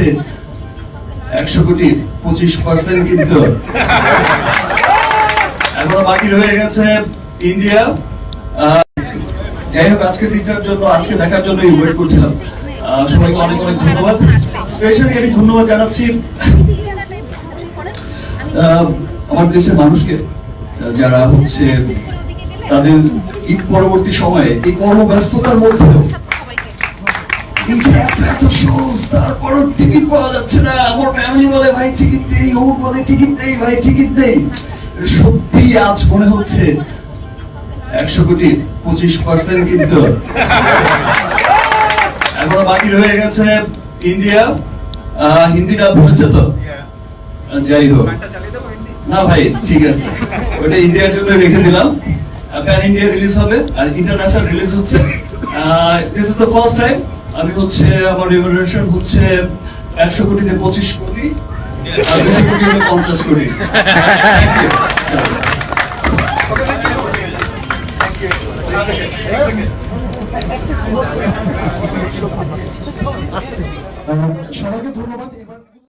হচ্ছে একশো কোটি, পঁচিশ পার্সেন্ট কিন্তু। এখনও বাকি রয়ে গেছে ইন্ডিয়া যাই হোক আজকের দিনটার জন্য, আজকে দেখার জন্য ওয়েট করছিলাম। সবাইকে অনেক অনেক ধন্যবাদ। স্পেশালি আমি ধন্যবাদ জানাচ্ছি আমার দেশের মানুষকে যারা হচ্ছে তাদের ঈদ পরবর্তী সময়ে, এই কর্মব্যস্ততার মধ্যেও shows, তারপরও টিকিট পাওয়া যাচ্ছে না। আমার ফ্যামিলি বলে ভাই টিকিট দেই অমুক বলে টিকিট দেই ভাই টিকিট দেই। সত্যি আজ মনে হচ্ছে একশো কোটি পঁচিশ পার্সেন্ট কিন্তু। এখনও বাকি রয়ে গেছে ইন্ডিয়া হিন্দি ডাব হয়েছে তো? যাই হোক। না ভাই ঠিক আছে। ওটা ইন্ডিয়ার জন্য রেখে দিলাম। প্যান ইন্ডিয়া রিলিজ হবে আর ইন্টারন্যাশনাল রিলিজ হচ্ছে। This is the first time আমি হচ্ছে আমার রেমুনারেশন হচ্ছে একশো কোটিতে পঁচিশ কোটি আর দুশো কোটি পঞ্চাশ কোটি। সবাইকে ধন্যবাদ। এবার